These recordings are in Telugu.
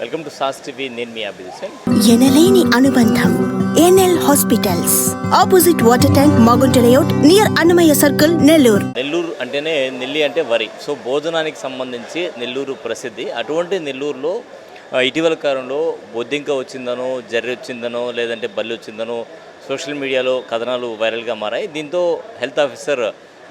Welcome to sauce TV. నేను మీ అభిజిత్ ఎనలేని అనుబంధం NL hospitals. Opposite water tank Magunta layout near Annamayya circle Nellore. Nellore అంటేనే నెల్లి అంటే వరి. సో భోజనానికి సంబంధించి నెల్లూరు ప్రసిద్ధి. అటువంటి నెల్లూరులో ఇటీవల కాలంలో బొద్దింక వచ్చిందనో జర్రి వచ్చిందనో లేదంటే బల్లి వచ్చిందనో సోషల్ మీడియాలో కథనాలు వైరల్గా మారాయి. దీంతో హెల్త్ ఆఫీసర్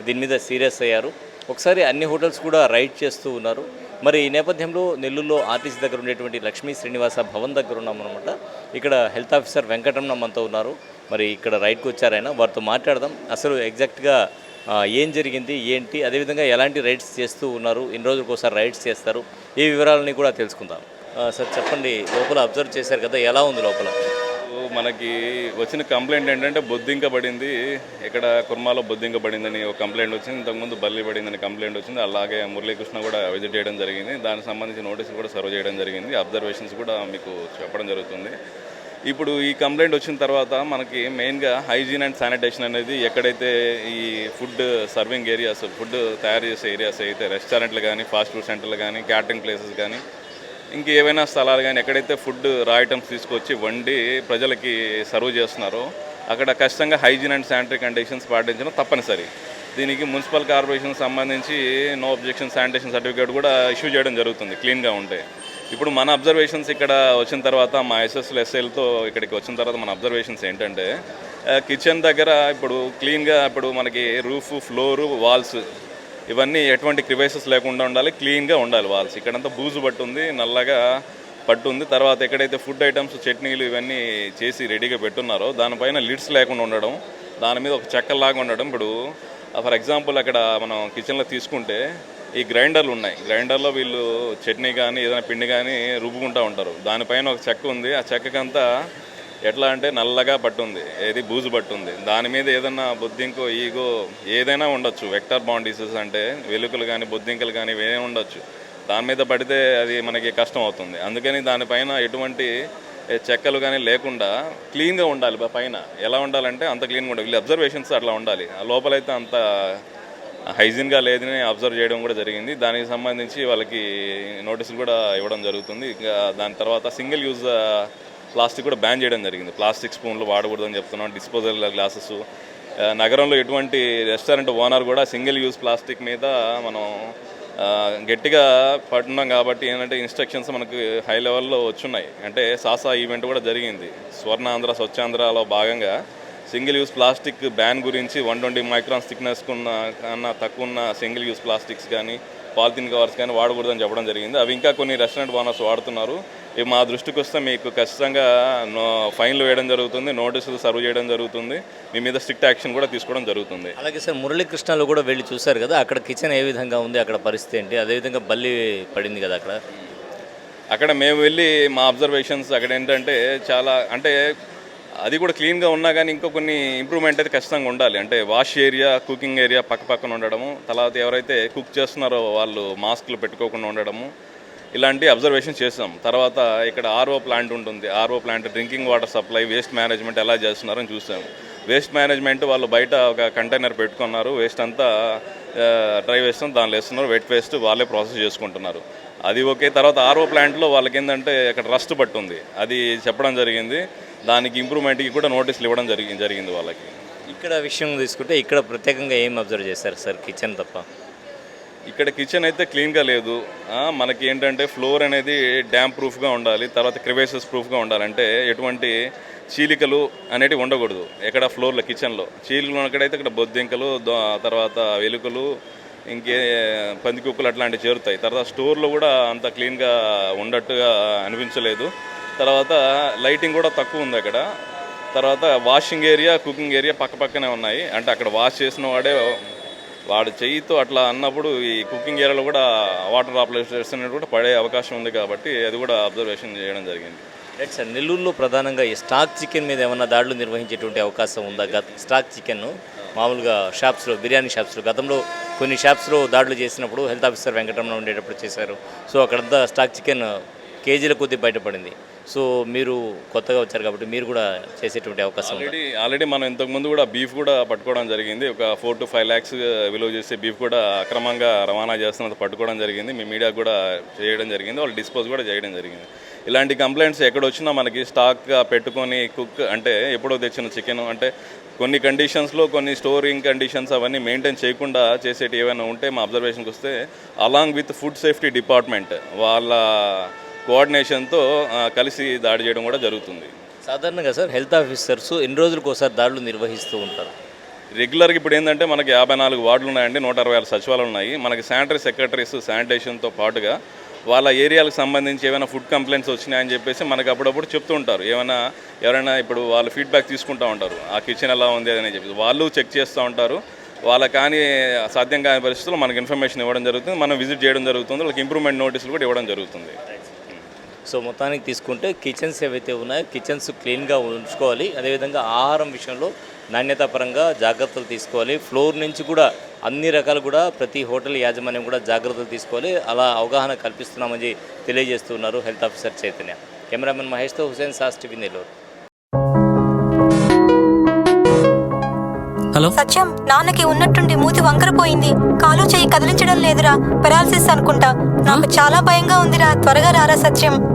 దీని మీద సీరియస్ అయ్యారు. ఒకసారి అన్ని హోటల్స్ కూడా రైడ్ చేస్తూ ఉన్నారు. మరి ఈ నేపథ్యంలో నెల్లూరులో ఆర్టీసీ దగ్గర ఉండేటువంటి లక్ష్మీ శ్రీనివాస భవన్ దగ్గర ఉన్నామన్నమాట ఇక్కడ హెల్త్ ఆఫీసర్ వెంకటరమణ మనతో ఉన్నారు. మరి ఇక్కడ రైడ్కి వచ్చారైనా వారితో మాట్లాడదాం. అసలు ఎగ్జాక్ట్గా ఏం జరిగింది ఏంటి అదేవిధంగా ఎలాంటి రైడ్స్ చేస్తూ ఉన్నారు ఎన్ని రోజులకు ఒకసారి రైడ్స్ చేస్తారు ఈ వివరాలని కూడా తెలుసుకుందాం. సార్ చెప్పండి. లోపల అబ్జర్వ్ చేశారు కదా ఎలా ఉంది లోపల? మనకి వచ్చిన కంప్లైంట్ ఏంటంటే బొద్దింక పడింది ఇక్కడ కుర్మాలో బొద్దింక పడిందని ఒక కంప్లైంట్ వచ్చింది. ఇంతకుముందు బల్లి పడిందని కంప్లైంట్ వచ్చింది. అలాగే మురళీకృష్ణ కూడా విజిట్ చేయడం జరిగింది. దానికి సంబంధించి నోటీసులు కూడా సర్వ్ చేయడం జరిగింది. అబ్జర్వేషన్స్ కూడా మీకు చెప్పడం జరుగుతుంది. ఇప్పుడు ఈ కంప్లైంట్ వచ్చిన తర్వాత మనకి మెయిన్గా హైజీన్ అండ్ శానిటేషన్ అనేది ఎక్కడైతే ఈ ఫుడ్ సర్వింగ్ ఏరియాస్ ఫుడ్ తయారు చేసే ఏరియాస్ అయితే రెస్టారెంట్లు కానీ ఫాస్ట్ ఫుడ్ సెంటర్లు కానీ క్యాటరింగ్ ప్లేసెస్ కానీ ఇంకేమైనా స్థలాలు కానీ ఎక్కడైతే ఫుడ్ రా ఐటమ్స్ తీసుకొచ్చి వండి ప్రజలకి సర్వ్ చేస్తున్నారో అక్కడ ఖచ్చితంగా హైజీన్ అండ్ శానిటరీ కండిషన్స్ పాటించడం తప్పనిసరి. దీనికి మున్సిపల్ కార్పొరేషన్ సంబంధించి నో అబ్జెక్షన్ శానిటేషన్ సర్టిఫికేట్ కూడా ఇష్యూ చేయడం జరుగుతుంది క్లీన్గా ఉంటే. ఇప్పుడు మన అబ్జర్వేషన్స్ ఇక్కడ వచ్చిన తర్వాత మా ఎస్ఎస్ఎల్ ఎస్ఎల్తో ఇక్కడికి వచ్చిన తర్వాత మన అబ్జర్వేషన్స్ ఏంటంటే కిచెన్ దగ్గర ఇప్పుడు క్లీన్గా ఇప్పుడు మనకి రూఫ్ ఫ్లోరు వాల్స్ ఇవన్నీ ఎటువంటి క్రివైసెస్ లేకుండా ఉండాలి క్లీన్గా ఉండాలి వాల్స్ ఇక్కడంతా బూజు పట్టుంది నల్లగా పట్టుంది. తర్వాత ఎక్కడైతే ఫుడ్ ఐటమ్స్ చట్నీలు ఇవన్నీ చేసి రెడీగా పెట్టున్నారో దానిపైన లిడ్స్ లేకుండా ఉండడం దాని మీద ఒక చెక్కలాగా ఉండడం. ఇప్పుడు ఫర్ ఎగ్జాంపుల్ అక్కడ మనం కిచెన్లో తీసుకుంటే ఈ గ్రైండర్లు ఉన్నాయి. గ్రైండర్లో వీళ్ళు చట్నీ కానీ ఏదైనా పిండి కానీ రుబ్బుకుంటూ ఉంటారు. దానిపైన ఒక చెక్క ఉంది. ఆ చెక్కకంతా ఎట్లా అంటే నల్లగా పట్టుంది ఏది బూజు పట్టుంది. దాని మీద ఏదన్నా బొద్దింకో ఈగో ఏదైనా ఉండొచ్చు. వెక్టర్ బాండ్ అంటే వెలుకలు కానీ బొద్దింకలు కానీ ఇవేనే ఉండొచ్చు. దాని మీద పడితే అది మనకి కష్టం అవుతుంది. అందుకని దానిపైన ఎటువంటి చెక్కలు కానీ లేకుండా క్లీన్గా ఉండాలి పైన. ఎలా ఉండాలంటే అంత క్లీన్గా ఉండాలి. వీళ్ళు అబ్జర్వేషన్స్ అట్లా ఉండాలి. ఆ లోపలైతే అంత హైజీన్గా లేదని అబ్జర్వ్ చేయడం కూడా జరిగింది. దానికి సంబంధించి వాళ్ళకి నోటీసులు కూడా ఇవ్వడం జరుగుతుంది. ఇంకా దాని తర్వాత సింగిల్ యూజ్ ప్లాస్టిక్ కూడా బ్యాన్ చేయడం జరిగింది. ప్లాస్టిక్ స్పూన్లు వాడకూడదని చెప్తున్నాం. Disposal glasses. నగరంలో ఎటువంటి రెస్టారెంట్ ఓనర్ కూడా సింగిల్ యూజ్ ప్లాస్టిక్ మీద మనం గట్టిగా పడుతున్నాం కాబట్టి ఏంటంటే ఇన్స్ట్రక్షన్స్ మనకు హై లెవెల్లో వచ్చున్నాయి. అంటే సాసా ఈవెంట్ కూడా జరిగింది. స్వర్ణాంధ్ర స్వచ్ఛాంధ్రలో భాగంగా సింగిల్ యూస్ ప్లాస్టిక్ బ్యాన్ గురించి వన్ ట్వంటీ మైక్రాన్స్ థిక్నెస్ ఉన్న కన్నా తక్కువ ఉన్న సింగిల్ యూస్ ప్లాస్టిక్స్ కానీ పాలిథిన్ కవర్స్ కానీ వాడకూడదని చెప్పడం జరిగింది. అవి ఇంకా కొన్ని రెస్టారెంట్ ఓనర్స్ వాడుతున్నారు. ఇవి మా దృష్టికి వస్తే మీకు ఖచ్చితంగా నో ఫైన్లు వేయడం జరుగుతుంది నోటీసులు సర్వ్ చేయడం జరుగుతుంది మీ మీద స్ట్రిక్ట్ యాక్షన్ కూడా తీసుకోవడం జరుగుతుంది. అలాగే సార్ మురళీకృష్ణలో కూడా వెళ్ళి చూశారు కదా అక్కడ కిచెన్ ఏ విధంగా ఉంది అక్కడ పరిస్థితి ఏంటి? అదేవిధంగా బల్లి పడింది కదా అక్కడ? అక్కడ మేము వెళ్ళి మా అబ్జర్వేషన్స్ అక్కడ ఏంటంటే చాలా అంటే అది కూడా క్లీన్గా ఉన్నా కానీ ఇంకో కొన్ని ఇంప్రూవ్మెంట్ అయితే ఖచ్చితంగా ఉండాలి. అంటే వాష్ ఏరియా కుకింగ్ ఏరియా పక్క పక్కన ఉండడము తర్వాత ఎవరైతే కుక్ చేస్తున్నారో వాళ్ళు మాస్క్లు పెట్టుకోకుండా ఉండడము ఇలాంటి అబ్జర్వేషన్ చేసాం తర్వాత ఇక్కడ ఆర్ఓ ప్లాంట్ ఉంటుంది. RO plant drinking water supply waste management ఎలా చేస్తున్నారని చూసాం వేస్ట్ మేనేజ్మెంట్ వాళ్ళు బయట ఒక కంటైనర్ పెట్టుకున్నారు. వేస్ట్ అంతా డ్రై వేస్ట్ దానిలో వేస్తున్నారు. వెట్ వేస్ట్ వాళ్ళే ప్రాసెస్ చేసుకుంటున్నారు. అది ఓకే. తర్వాత ఆర్ఓ ప్లాంట్లో వాళ్ళకి ఏంటంటే అక్కడ రస్ట్ పట్టుంది. అది చెప్పడం జరిగింది. దానికి ఇంప్రూవ్మెంట్కి కూడా నోటీసులు ఇవ్వడం జరిగి జరిగింది వాళ్ళకి. ఇక్కడ విషయం తీసుకుంటే ఇక్కడ ప్రత్యేకంగా ఏం అబ్జర్వ్ చేశారు సార్ కిచెన్ తప్ప? ఇక్కడ కిచెన్ అయితే క్లీన్గా లేదు. మనకి ఏంటంటే ఫ్లోర్ అనేది డ్యామ్ ప్రూఫ్గా ఉండాలి తర్వాత క్రివేసెస్ ప్రూఫ్గా ఉండాలంటే ఎటువంటి చీలికలు అనేటివి ఉండకూడదు. ఎక్కడ ఫ్లోర్లో కిచెన్లో చీలికలు ఉన్నక్కడైతే ఇక్కడ బొద్దింకలు తర్వాత వెలుకలు ఇంకే పందికుక్కలు అట్లాంటివి చేరుతాయి. తర్వాత స్టోర్లో కూడా అంత క్లీన్గా ఉండట్టుగా అనిపించలేదు. తర్వాత లైటింగ్ కూడా తక్కువ ఉంది అక్కడ. తర్వాత వాషింగ్ ఏరియా కుకింగ్ ఏరియా పక్క పక్కనే ఉన్నాయి. అంటే అక్కడ వాష్ చేసిన వాడే వాడు చెయ్యితో అట్లా అన్నప్పుడు ఈ కుకింగ్ ఏరియాలో కూడా వాటర్ ఆపరేషన్స్ అనేవి కూడా పడే అవకాశం ఉంది కాబట్టి అది కూడా అబ్జర్వేషన్ చేయడం జరిగింది. రైట్ సార్ నెల్లూరులో ప్రధానంగా ఈ స్టాక్ చికెన్ మీద ఏమన్నా దాడులు నిర్వహించేటువంటి అవకాశం ఉందా? గత స్టాక్ చికెన్ మామూలుగా షాప్స్లో బిర్యానీ షాప్స్లో గతంలో కొన్ని షాప్స్లో దాడులు చేసినప్పుడు హెల్త్ ఆఫీసర్ వెంకటరమణ ఉండేటప్పుడు చేశారు. సో అక్కడంతా స్టాక్ చికెన్ కేజీల కొద్దీ బయటపడింది. సో మీరు కొత్తగా వచ్చారు కాబట్టి మీరు కూడా చేసేటువంటి అవకాశం ఆల్రెడీ ఆల్రెడీ మనం ఇంతకుముందు కూడా బీఫ్ కూడా పట్టుకోవడం జరిగింది. ఒక ఫోర్ టు ఫైవ్ ల్యాక్స్ విలువ చేసే బీఫ్ కూడా అక్రమంగా రవాణా చేస్తున్నది పట్టుకోవడం జరిగింది. మీ మీడియా కూడా చేయడం జరిగింది. వాళ్ళు డిస్పోజ్ కూడా చేయడం జరిగింది. ఇలాంటి కంప్లైంట్స్ ఎక్కడ వచ్చినా మనకి స్టాక్గా పెట్టుకొని కుక్ అంటే ఎప్పుడో తెచ్చిన చికెన్ అంటే కొన్ని కండిషన్స్లో కొన్ని స్టోరింగ్ కండిషన్స్ అవన్నీ మెయింటైన్ చేయకుండా చేసేటి ఏమైనా ఉంటే మా అబ్జర్వేషన్కి వస్తే along with food safety department వాళ్ళ కోఆర్డినేషన్తో కలిసి దాడి చేయడం కూడా జరుగుతుంది. సాధారణంగా సార్ హెల్త్ ఆఫీసర్స్ ఎన్ని రోజులకు ఒకసారి దాడులు నిర్వహిస్తూ ఉంటారు? రెగ్యులర్గా ఇప్పుడు ఏంటంటే మనకి యాభై నాలుగు వార్డులు ఉన్నాయండి నూట అరవై ఆరు సచివాలయాలు ఉన్నాయి. మనకి శానిటరీ సెక్రటరీస్ శానిటేషన్తో పాటుగా వాళ్ళ ఏరియాలకు సంబంధించి ఏమైనా ఫుడ్ కంప్లైంట్స్ వచ్చినాయని చెప్పేసి మనకి అప్పుడప్పుడు చెప్తూ ఉంటారు. ఏమైనా ఎవరైనా ఇప్పుడు వాళ్ళు ఫీడ్బ్యాక్ తీసుకుంటూ ఉంటారు. ఆ కిచెన్ ఎలా ఉంది అని చెప్పి వాళ్ళు చెక్ చేస్తూ ఉంటారు. వాళ్ళ కానీ సాధ్యం కాని పరిస్థితుల్లో మనకి ఇన్ఫర్మేషన్ ఇవ్వడం జరుగుతుంది. మనం విజిట్ చేయడం జరుగుతుంది. వాళ్ళకి ఇంప్రూవ్మెంట్ నోటీసులు కూడా ఇవ్వడం జరుగుతుంది. సో మొత్తానికి తీసుకుంటే కిచెన్స్ ఏవైతే ఉన్నాయో కిచెన్స్ క్లీన్గా ఉంచుకోవాలి. అదేవిధంగా ఆహారం విషయంలో నాణ్యత పరంగా జాగ్రత్తలు తీసుకోవాలి. ఫ్లోర్ నుంచి కూడా అన్ని రకాలు కూడా ప్రతి హోటల్ యాజమాన్యం కూడా జాగ్రత్తలు తీసుకోవాలి. అలా అవగాహన కల్పిస్తున్నామని తెలియజేస్తున్నారు హెల్త్ ఆఫీసర్ చైతన్య. కెమెరామెన్ మహేష్తో హుసేన్ సాస్ టీవీ నెల్లూరు. హలో? సత్యం నాన్నకి ఉన్నట్టుండి మూతి వంకరపోయింది కాలు చేయి కదిలించడం లేదురా. పెరాలసిస్ అనుకుంటా. నాకు చాలా భయంగా ఉందిరా. త్వరగా రారా సత్యం.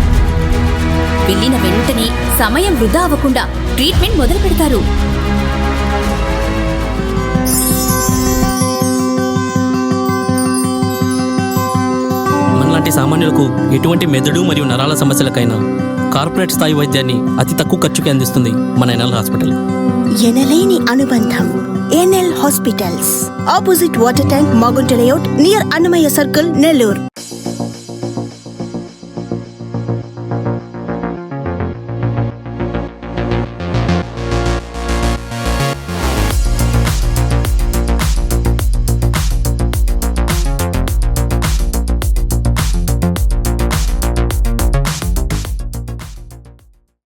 వెళ్ళిన వెంటనే సమయం వృధా అవ్వకుండా ట్రీట్మెంట్ మొదలు పెడతారు. మనలాంటి సామాన్యులకు ఎటువంటి మెదడు మరియు నరాల సమస్యలకైనా కార్పొరేట్ స్థాయి వైద్యాన్ని అతి తక్కువ ఖర్చుకి అందిస్తుంది మన ఎన్ఎల్ హాస్పిటల్. ఎనలేని అనుబంధం NL hospitals. Opposite water tank Magunta layout near Annamayya circle Nellore.